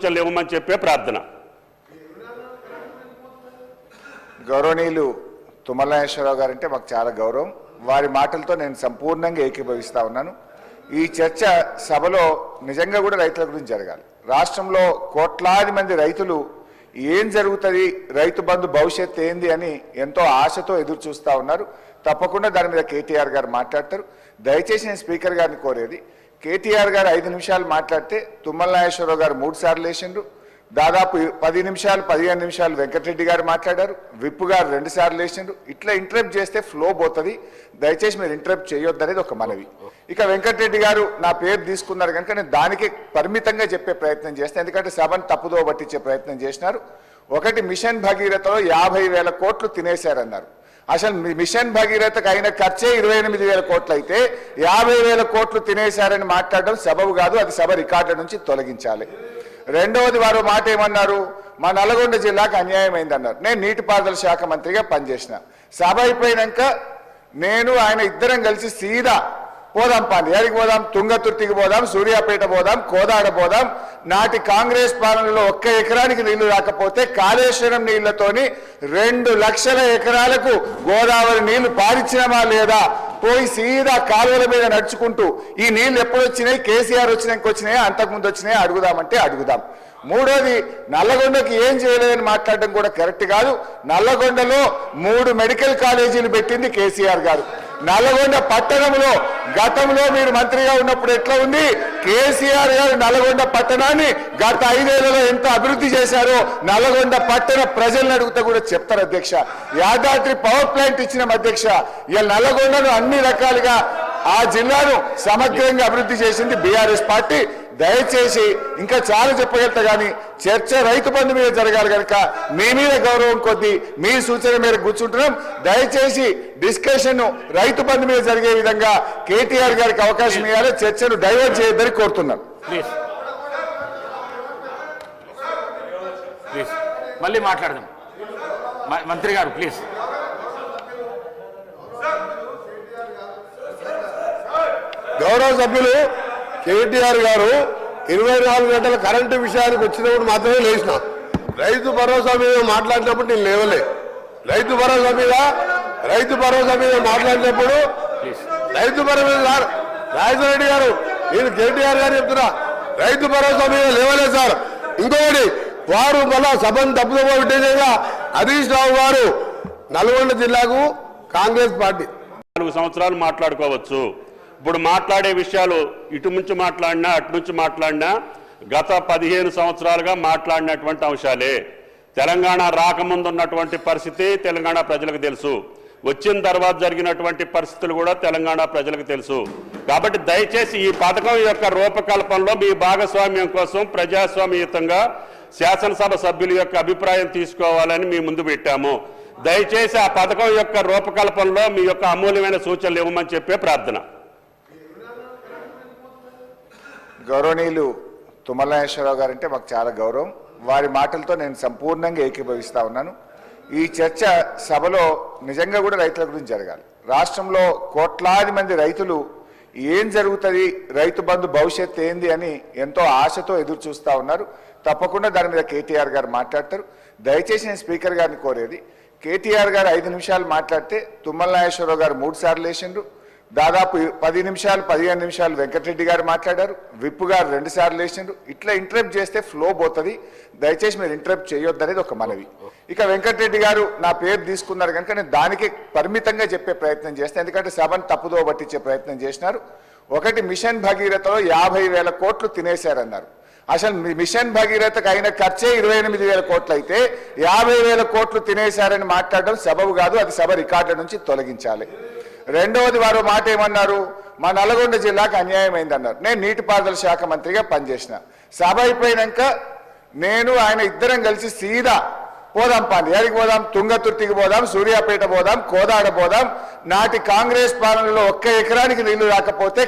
సూచనలు ఇవ్వమని చెప్పే ప్రార్థన. గౌరవనీయులు తుమ్మలనేశ్వరరావు గారు అంటే మాకు చాలా గౌరవం. వారి మాటలతో నేను సంపూర్ణంగా ఏకీభవిస్తా ఉన్నాను. ఈ చర్చ సభలో నిజంగా కూడా రైతుల గురించి జరగాలి. రాష్ట్రంలో కోట్లాది మంది రైతులు ఏం జరుగుతుంది రైతు బంధు భవిష్యత్ ఏంది అని ఎంతో ఆశతో ఎదురు చూస్తూ ఉన్నారు. తప్పకుండా దాని మీద కేటీఆర్ గారు మాట్లాడతారు. దయచేసి నేను స్పీకర్ గారిని కోరేది కేటీఆర్ గారు ఐదు నిమిషాలు మాట్లాడితే తుమ్మల నాగేశ్వరరావు గారు మూడు సార్లు వేసిండ్రు దాదాపు పది నిమిషాలు పదిహేను నిమిషాలు వెంకటరెడ్డి గారు మాట్లాడారు. విప్పు గారు రెండు సార్లు వేసిండ్రు ఇట్లా ఇంటరప్ట్ చేస్తే ఫ్లో పోతుంది. దయచేసి మీరు ఇంటరప్ట్ చేయొద్దు అనేది ఒక మనవి. ఇక వెంకటరెడ్డి గారు నా పేరు తీసుకున్నారు కనుక నేను దానికి పరిమితంగా చెప్పే ప్రయత్నం చేస్తాను. ఎందుకంటే సభను తప్పుదో పట్టించే ప్రయత్నం చేసినారు. ఒకటి మిషన్ భగీరథలో యాభై వేల కోట్లు తినేశారన్నారు. అసలు మిషన్ భగీరథకు అయిన ఖర్చే ఇరవై ఎనిమిది వేల కోట్లు అయితే యాభై వేల కోట్లు తినేశారని మాట్లాడడం సబబు కాదు అది సభ రికార్డుల నుంచి తొలగించాలి. రెండవది వారు మాట ఏమన్నారు? మా నల్గొండ జిల్లాకు అన్యాయమైంది అన్నారు నేను నీటిపారుదల శాఖ మంత్రిగా పనిచేసిన. సభ అయిపోయినాక నేను ఆయన ఇద్దరం కలిసి సీదా పోదాం పాండి ఎడికి పోదాం? తుంగతుర్తికి పోదాం సూర్యాపేట పోదాం కోదాడ పోదాం. నాటి కాంగ్రెస్ పాలనలో ఒక్క ఎకరానికి నీళ్ళు రాకపోతే కాళేశ్వరం నీళ్ళతోని రెండు లక్షల ఎకరాలకు గోదావరి నీళ్ళు పారిచ్చినమా లేదా? పోయి సీదా కాలువల మీద నడుచుకుంటూ ఈ నీళ్ళు ఎప్పుడు వచ్చినాయి కేసీఆర్ వచ్చినాక వచ్చినాయా? అంతకుముందు వచ్చినాయా? అడుగుదామంటే అడుగుదాం. మూడోది నల్లగొండకి ఏం చేయలేదని మాట్లాడడం కూడా కరెక్ట్ కాదు. నల్లగొండలో మూడు మెడికల్ కాలేజీలు పెట్టింది కేసీఆర్ గారు. నల్లగొండ పట్టణంలో గతంలో మీరు మంత్రిగా ఉన్నప్పుడు ఎట్లా ఉంది? కేసీఆర్ గారు నల్లగొండ పట్టణాన్ని గత ఐదేళ్ళలో ఎంత అభివృద్ధి చేశారో నల్లగొండ పట్టణ ప్రజలను అడిగితే కూడా చెప్తారు అధ్యక్ష. యాదాద్రి పవర్ ప్లాంట్ ఇచ్చిన అధ్యక్ష. ఇలా నల్లగొండను అన్ని రకాలుగా ఆ జిల్లాను సమగ్రంగా అభివృద్ధి చేసింది బీఆర్ఎస్ పార్టీ. దయచేసి ఇంకా చాలా చెప్పగలుగుతా కానీ చర్చ రైతు బంధు మీద జరగాలి కనుక మీ మీద గౌరవం కొద్దీ మీ సూచన మీద కూర్చుంటున్నాం. దయచేసి డిస్కషన్ రైతు బంధు మీద జరిగే విధంగా కేటీఆర్ గారికి అవకాశం ఇవ్వాలి. చర్చను డైవర్ట్ చేయొద్దని కోరుతున్నాం. ప్లీజ్. ప్లీజ్. మళ్ళీ మాట్లాడదాం. మంత్రి గారు ప్లీజ్. గౌరవ సభ్యులు కేటీఆర్ గారు ఇరవై నాలుగు గంటల కరెంటు విషయానికి వచ్చినప్పుడు మాత్రమే లేచిన. రైతు భరోసా మీద మాట్లాడినప్పుడు నేను లేవలే. రైతు భరోసా మీద రైతు భరోసా మీద మాట్లాడినప్పుడు రైతు భరోసా సార్ రాజేశ్వర రెడ్డి గారు నేను కేటీఆర్ గారు చెప్తున్నా. రైతు భరోసా మీద లేవలేదు సార్. ఇంకొకటి వారు మళ్ళా సభను తప్పుదో విధంగా హరీష్ రావు గారు నల్గొండ జిల్లాకు కాంగ్రెస్ పార్టీ. నాలుగు సంవత్సరాలు మాట్లాడుకోవచ్చు. ఇప్పుడు మాట్లాడే విషయాలు ఇటు నుంచి మాట్లాడినా అటు నుంచి మాట్లాడినా గత పదిహేను సంవత్సరాలుగా మాట్లాడినటువంటి అంశాలే. తెలంగాణ రాకముందు ఉన్నటువంటి పరిస్థితి తెలంగాణ ప్రజలకు తెలుసు. వచ్చిన తర్వాత జరిగినటువంటి పరిస్థితులు కూడా తెలంగాణ ప్రజలకు తెలుసు. కాబట్టి దయచేసి ఈ పథకం యొక్క రూపకల్పనలో మీ భాగస్వామ్యం కోసం ప్రజాస్వామ్యయుతంగా శాసనసభ సభ్యుల యొక్క అభిప్రాయం తీసుకోవాలని మీ ముందు పెట్టాము. దయచేసి ఆ పథకం యొక్క రూపకల్పనలో మీ యొక్క అమూల్యమైన సూచనలు ఇవ్వమని చెప్పే ప్రార్థన. గౌరవనీయులు తుమ్మలనేశ్వరరావు గారు అంటే మాకు చాలా గౌరవం. వారి మాటలతో నేను సంపూర్ణంగా ఏకీభవిస్తా ఉన్నాను. ఈ చర్చ సభలో నిజంగా కూడా రైతుల గురించి జరగాలి. రాష్ట్రంలో కోట్లాది మంది రైతులు ఏం జరుగుతుంది రైతు బంధు భవిష్యత్ ఏంది అని ఎంతో ఆశతో ఎదురు చూస్తూ ఉన్నారు. తప్పకుండా దాని మీద కేటీఆర్ గారు మాట్లాడతారు. దయచేసి నేను స్పీకర్ గారిని కోరేది కేటీఆర్ గారు ఐదు నిమిషాలు మాట్లాడితే తుమ్మల నాగేశ్వరరావు గారు మూడు సార్లు వేసిండ్రు దాదాపు పది నిమిషాలు పదిహేను నిమిషాలు వెంకటరెడ్డి గారు మాట్లాడారు. విప్పు గారు రెండు సార్లు వేసిండ్రు ఇట్లా ఇంటరప్ట్ చేస్తే ఫ్లో పోతుంది. దయచేసి మీరు ఇంటరప్ట్ చేయొద్దు అనేది ఒక మనవి. ఇక వెంకటరెడ్డి గారు నా పేరు తీసుకున్నారు కనుక నేను దానికి పరిమితంగా చెప్పే ప్రయత్నం చేస్తాను. ఎందుకంటే సభను తప్పుదో పట్టించే ప్రయత్నం చేసినారు. ఒకటి మిషన్ భగీరథలో యాభై వేల కోట్లు తినేశారన్నారు. అసలు మిషన్ భగీరథకు అయిన ఖర్చే ఇరవై ఎనిమిది వేల కోట్లు అయితే యాభై వేల కోట్లు తినేశారని మాట్లాడడం సబబు కాదు. అది సభ రికార్డుల నుంచి తొలగించాలి. రెండవది వారు మాట ఏమన్నారు? మా నల్గొండ జిల్లాకు అన్యాయమైందన్నారు నేను నీటిపారుదల శాఖ మంత్రిగా పనిచేసిన. సభ అయిపోయినాక నేను ఆయన ఇద్దరం కలిసి సీదా పోదాం పాండి ఏడికి పోదాం తుంగతుర్తికి పోదాం సూర్యాపేట పోదాం కోదాడ పోదాం. నాటి కాంగ్రెస్ పాలనలో ఒక్క ఎకరానికి నీళ్ళు రాకపోతే